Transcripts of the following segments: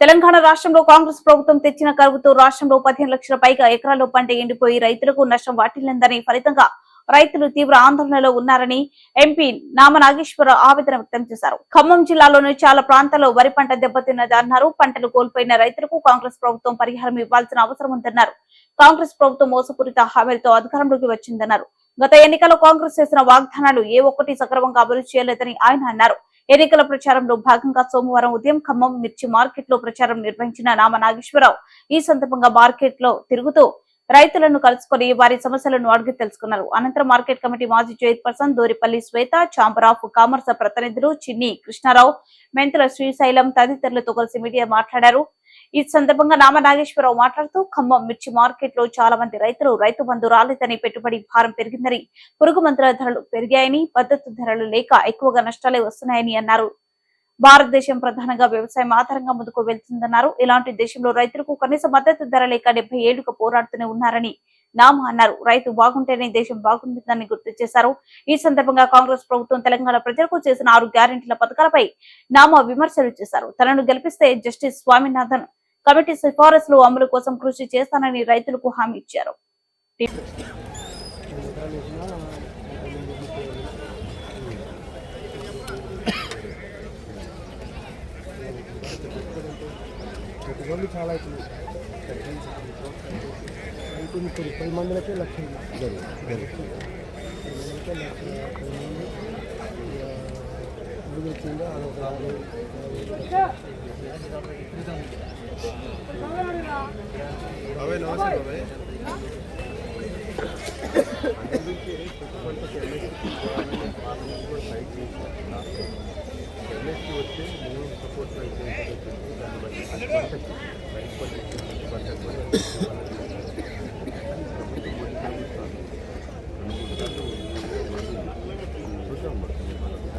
తెలంగాణ రాష్ట్రంలో కాంగ్రెస్ ప్రభుత్వం తెచ్చిన కరువుతో రాష్ట్రంలో పదిహేను లక్షల పైగా ఎకరాల్లో పంట ఎండిపోయి రైతులకు నష్టం వాటిల్లిందని ఫలితంగా రైతులు తీవ్ర ఆందోళనలో ఉన్నారని ఎంపీ నామ నాగేశ్వరరావు ఆవేదన వ్యక్తం చేశారు. ఖమ్మం జిల్లాలోని చాలా ప్రాంతాల్లో వరి పంట దెబ్బతిన్నది అన్నారు. పంటలు కోల్పోయిన రైతులకు కాంగ్రెస్ ప్రభుత్వం పరిహారం ఇవ్వాల్సిన అవసరం ఉందన్నారు. కాంగ్రెస్ ప్రభుత్వం మోసపూరిత హామీలతో అధికారంలోకి వచ్చిందన్నారు. గత ఎన్నికల్లో కాంగ్రెస్ చేసిన వాగ్దానాలు ఏ ఒక్కటి సక్రమంగా అమలు చేయలేదని ఆయన అన్నారు. ఎన్నికల ప్రచారంలో భాగంగా సోమవారం ఉదయం ఖమ్మం మిర్చి మార్కెట్లో ప్రచారం నిర్వహించిన నామ నాగేశ్వరరావు ఈ సందర్భంగా మార్కెట్లో తిరుగుతూ రైతులను కలుసుకొని వారి సమస్యలను అడిగి తెలుసుకున్నారు. అనంతరం మార్కెట్ కమిటీ మాజీ chairperson Duripalli Swetha chamber of commerce ప్రతినిధులు చిన్ని కృష్ణారావు మెంతుల శ్రీశైలం తదితరులతో కలిసి మీడియా మాట్లాడారు. ఈ సందర్భంగా నామ నాగేశ్వరరావు మాట్లాడుతూ ఖమ్మం మిర్చి మార్కెట్లో చాలా మంది రైతులు రైతు బంధు రాలేదని పెట్టుబడి భారం పెరిగిందని పురుగు మందుల ధరలు పెరిగాయని మద్దతు ధరలు లేక ఎక్కువగా నష్టాలే వస్తున్నాయని అన్నారు. భారతదేశం ప్రధానంగా వ్యవసాయం ఆధారంగా ముందుకు వెళ్తుందన్నారు. ఇలాంటి దేశంలో రైతులకు కనీస మద్దతు ధర లేక డెబ్బై ఏళ్ళుగా పోరాడుతూనే ఉన్నారని నామ అన్నారు. రైతు బాగుంటేనే దేశం బాగుంటుందని గుర్తు చేశారు. ఈ సందర్భంగా కాంగ్రెస్ ప్రభుత్వం తెలంగాణ ప్రజలకు చేసిన ఆరు గ్యారెంటీల పథకాలపై నామ విమర్శలు చేశారు. తనను గెలిపిస్తే జస్టిస్ స్వామినాథన్ కమిటీ సిఫారసులు అమలు కోసం కృషి చేస్తానని రైతులకు హామీ ఇచ్చారు. పెట్టుబడులు చాలా అవుతుంది ఇప్పుడు పది మందిలకే లక్ష విడుదల చేయండి అదొక యాభై నమస్తే బాబాయ్ ఎంఎస్కి వస్తే మినిమం సపోర్ట్ దాన్ని బట్టి అది పంటకి రైతు పంటకి పంటకు కూడా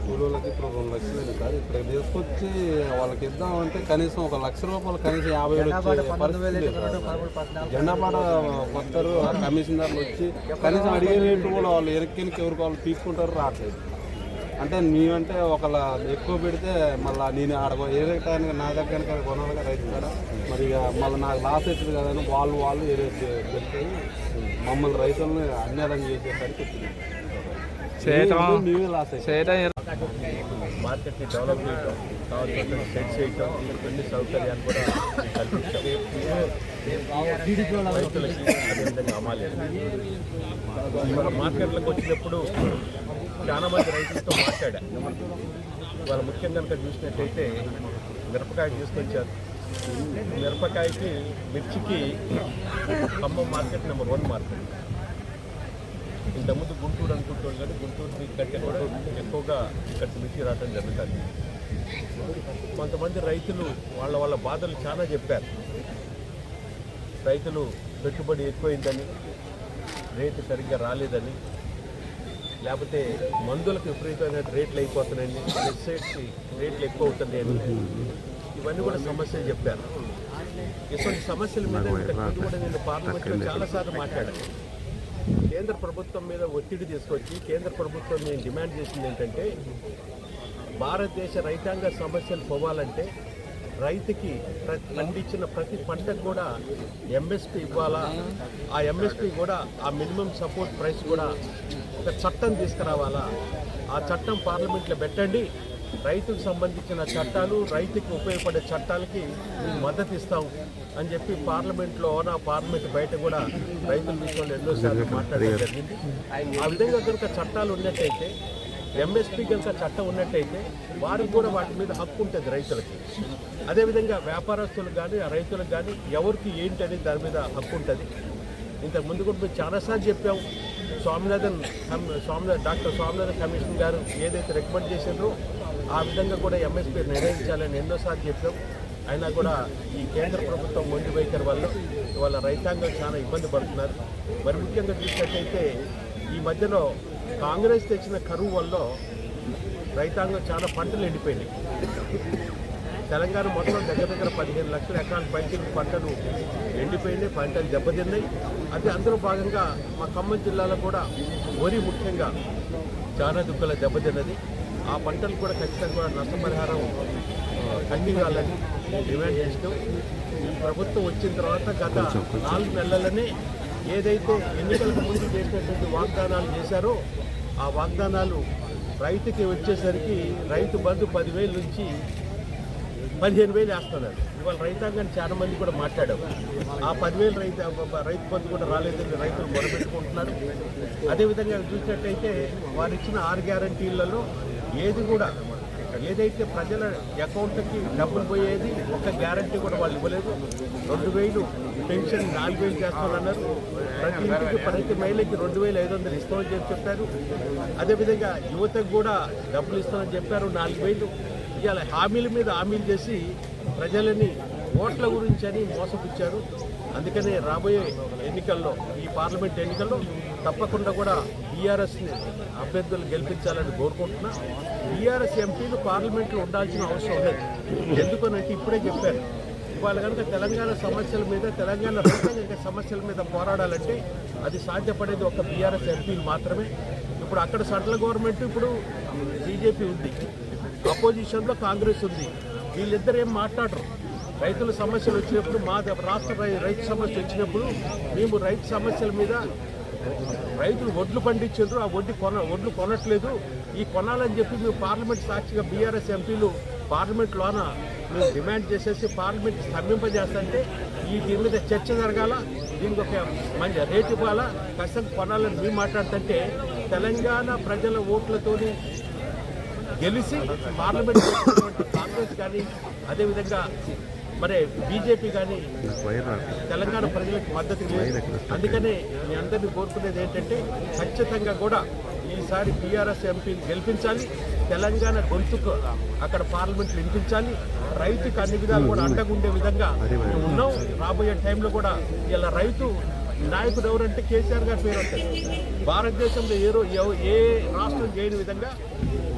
కూలోళ్ళకి ఇప్పుడు రెండు లక్షలు అయింది కాదు ఇక్కడ తీసుకొచ్చి వాళ్ళకి ఇద్దామంటే కనీసం ఒక లక్ష రూపాయలు కనీసం యాభై వేలు వచ్చే పరిస్థితి లేదు. జెండా పాట కొత్తరు ఆ కమిషనర్లు వచ్చి కనీసం అడిగే రేటు కూడా వాళ్ళు ఎరక్కినికి ఎవరికి వాళ్ళు తీసుకుంటారు రావట్లేదు. అంటే నీవంటే ఒకళ్ళ ఎక్కువ పెడితే మళ్ళీ నేను ఆడ ఏ రేటానికి నా దగ్గర కొనాలిగా రైతు కాడ. మరి ఇక మళ్ళీ నాకు లాస్ అవుతుంది కదా వాళ్ళు వాళ్ళు ఏ రేట్ పెడితే మమ్మల్ని రైతులను అన్యాయం చేసేసరికి వచ్చింది. అయ్యాం మార్కెట్ని డెవలప్ చేయటం కావాల్సిన సెట్ చేయటం సౌకర్యాలు కూడా కల్పించాం రైతులకి అదేవిధంగా అమ్మాలి మన మార్కెట్లకు వచ్చినప్పుడు చాలా మంది రైతులతో మాట్లాడా. వాళ్ళ ముఖ్యంగా కనుక చూసినట్టయితే మిరపకాయ తీసుకొచ్చారు. మిరపకాయకి మిర్చికి Khammam market number one market. ఇంతకుముందు గుంటూరు అనుకుంటారు కానీ గుంటూరుకి కంటే కూడా ఎక్కువగా ఇక్కడికి మిర్చి రావడం జరుగుతుంది. కొంతమంది రైతులు వాళ్ళ వాళ్ళ బాధలు చాలా చెప్పారు. రైతులు పెట్టుబడి ఎక్కువైందని రేటు సరిగ్గా రాలేదని లేకపోతే మందులకు విపరీతమైన రేట్లు అయిపోతున్నాయని పెస్టిసైడ్స్కి రేట్లు ఎక్కువ అవుతున్నాయని ఇవన్నీ కూడా సమస్యలు చెప్పారు. ఇటువంటి సమస్యల మీద కూడా నేను పార్లమెంట్లో చాలాసార్లు మాట్లాడాను. కేంద్ర ప్రభుత్వం మీద ఒత్తిడి తీసుకొచ్చి కేంద్ర ప్రభుత్వం నేను డిమాండ్ చేసింది ఏంటంటే భారతదేశ రైతాంగ సమస్యలు పోవాలంటే రైతుకి ప్రతి పండించిన ప్రతి పంటకు కూడా ఎంఎస్పి ఇవ్వాలా? ఆ ఎంఎస్పి కూడా ఆ మినిమం సపోర్ట్ ప్రైస్ కూడా ఒక చట్టం తీసుకురావాలా? ఆ చట్టం పార్లమెంట్లో పెట్టండి. రైతుకు సంబంధించిన చట్టాలు రైతుకు ఉపయోగపడే చట్టాలకి మేము మద్దతు ఇస్తాం అని చెప్పి పార్లమెంట్లో నా పార్లమెంట్ బయట కూడా రైతుల విషయంలో ఎన్నోసార్లు మాట్లాడడం జరిగింది. ఆ విధంగా కనుక చట్టాలు ఉన్నట్టయితే ఎంఎస్పి కనుక చట్టం ఉన్నట్టయితే వారికి కూడా వాటి మీద హక్కు ఉంటుంది రైతులకి. అదేవిధంగా వ్యాపారస్తులకు కానీ ఆ రైతులకు కానీ ఎవరికి ఏంటి అనేది దాని మీద హక్కు ఉంటుంది. ఇంతకుముందు కూడా మేము చాలాసార్లు చెప్పాం. స్వామినాథన్ స్వామి స్వామినాథన్ డాక్టర్ స్వామినాథన్ కమిషన్ గారు ఏదైతే రికమెండ్ చేసిండ్రో ఆ విధంగా కూడా ఎంఎస్పీ నిర్ణయించాలని ఎన్నోసార్లు చెప్పాం. అయినా కూడా ఈ కేంద్ర ప్రభుత్వం మొండి వైఖరి వల్ల వాళ్ళ రైతాంగం చాలా ఇబ్బంది పడుతున్నారు. మరి ముఖ్యంగా చూసినట్టయితే ఈ మధ్యలో కాంగ్రెస్ తెచ్చిన కరువు వల్ల రైతాంగం చాలా పంటలు ఎండిపోయినాయి. తెలంగాణ మొత్తం దగ్గర దగ్గర పదిహేను లక్షల ఎకరాల పైకి పంటలు ఎండిపోయినాయి పంటలు దెబ్బతిన్నాయి. అదే అందులో భాగంగా మా ఖమ్మం జిల్లాలో కూడా వరి ముఖ్యంగా చాలా దుక్కల దెబ్బతిన్నది. ఆ పంటలు కూడా ఖచ్చితంగా నష్టపరిహారం కావాలని డిమాండ్ చేస్తూ ఈ ప్రభుత్వం వచ్చిన తర్వాత గత నాలుగు నెలలనే ఏదైతే ఎన్నికలకు ముందు చేసినటువంటి వాగ్దానాలు చేశారో ఆ వాగ్దానాలు రైతుకి వచ్చేసరికి రైతు బంధు పదివేల నుంచి పదిహేను వేలు వేస్తున్నారు. ఇవాళ రైతాంగాన్ని చాలా మంది కూడా మాట్లాడారు. ఆ పదివేలు రైతు రైతు బంధు కూడా రాలేదని రైతులు మొదలుపెట్టుకుంటున్నారు అదేవిధంగా చూసినట్టయితే వారు ఇచ్చిన ఆరు గ్యారంటీలలో ఏది కూడా ఏదైతే ప్రజల అకౌంట్కి డబ్బులు పోయేది ఒక గ్యారంటీ కూడా వాళ్ళు ఇవ్వలేదు. రెండు వేలు పెన్షన్ నాలుగు వేలు చేస్తామన్నారు. ప్రతి ఇంటికి ప్రతి మహిళకి రెండు వేలు ఐదు వందలు ఇస్తామని చెప్పి చెప్పారు. అదేవిధంగా యువతకు కూడా డబ్బులు ఇస్తామని చెప్పారు. నాలుగు వేలు ఇవాళ హామీల మీద హామీలు చేసి ప్రజలని ఓట్ల గురించి అని మోసపుచ్చారు. అందుకనే రాబోయే ఎన్నికల్లో ఈ పార్లమెంట్ ఎన్నికల్లో తప్పకుండా కూడా బీఆర్ఎస్ని అభ్యర్థులు గెలిపించాలని కోరుకుంటున్నా. బీఆర్ఎస్ ఎంపీలు పార్లమెంట్లో ఉండాల్సిన అవసరం లేదు. ఎందుకనంటే ఇప్పుడే చెప్పారు. ఇవాళ కనుక తెలంగాణ సమస్యల మీద తెలంగాణ రైతాంగ సమస్యల మీద పోరాడాలంటే అది సాధ్యపడేది ఒక బీఆర్ఎస్ ఎంపీలు మాత్రమే. ఇప్పుడు అక్కడ సెంట్రల్ గవర్నమెంట్ ఇప్పుడు బీజేపీ ఉంది. అపోజిషన్లో కాంగ్రెస్ ఉంది. వీళ్ళిద్దరు ఏం మాట్లాడరు. రైతుల సమస్యలు వచ్చినప్పుడు మా రాష్ట్ర రైతు సమస్య వచ్చినప్పుడు మేము రైతు సమస్యల మీద రైతులు వడ్లు పండించారు ఆ వడ్డీ కొన వడ్లు కొనట్లేదు. ఈ కొనాలని చెప్పి మేము పార్లమెంట్ సాక్షిగా బీఆర్ఎస్ ఎంపీలు పార్లమెంట్లోన మేము డిమాండ్ చేసేసి పార్లమెంట్ స్తంభింపజేస్తుంటే ఈ దీని మీద చర్చ జరగాల దీనికి ఒక మంచి రేటు ఇవ్వాలా కష్టం కొనాలని మేము మాట్లాడుతుంటే తెలంగాణ ప్రజల ఓట్లతోని గెలిచి పార్లమెంట్ కాంగ్రెస్ కానీ అదేవిధంగా మరి బీజేపీ కానీ తెలంగాణ ప్రజలకు మద్దతు లేదు అందుకనే మీ అందరినీ కోరుకునేది ఏంటంటే ఖచ్చితంగా కూడా ఈసారి టీఆర్ఎస్ ఎంపీని గెలిపించాలి తెలంగాణ గొంతుకు అక్కడ పార్లమెంట్లో వినిపించాలి రైతుకు అన్ని విధాలు కూడా అండగుండే విధంగా ఉన్నాం. రాబోయే టైంలో కూడా ఇలా రైతు నాయకుడు ఎవరంటే కేసీఆర్ గారి పేరు ఉంటుంది భారతదేశంలో ఏ ఏ రాష్ట్రం చేయని విధంగా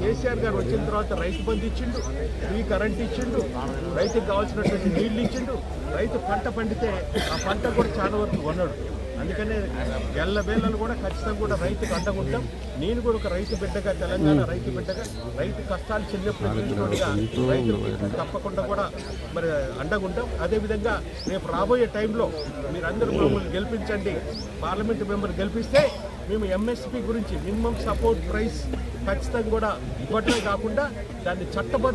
కేసీఆర్ గారు వచ్చిన తర్వాత రైతు బంధు ఇచ్చిండు ఫ్రీ కరెంట్ ఇచ్చిండు రైతుకు కావాల్సినటువంటి నీళ్ళు ఇచ్చిండు. రైతు పంట పండితే ఆ పంట కూడా చాలా వరకు కొన్నాడు. అందుకనే గెల్ల బేళ్ళను కూడా ఖచ్చితంగా కూడా రైతుకు అండగుంటాం. నేను కూడా ఒక రైతు బిడ్డగా తెలంగాణ రైతు బిడ్డగా రైతు కష్టాలు చిన్నప్పుడు చూసినోడిగా రైతు తప్పకుండా కూడా మరి అండగుంటాం. అదేవిధంగా రేపు రాబోయే టైంలో మీరందరూ మమ్మల్ని గెలిపించండి. పార్లమెంట్ మెంబర్ గెలిపిస్తే మేము ఎంఎస్పి గురించి మినిమం సపోర్ట్ ప్రైస్ ఖచ్చితంగా కూడా ఇవ్వటమే కాకుండా దాన్ని చట్టబద్ధ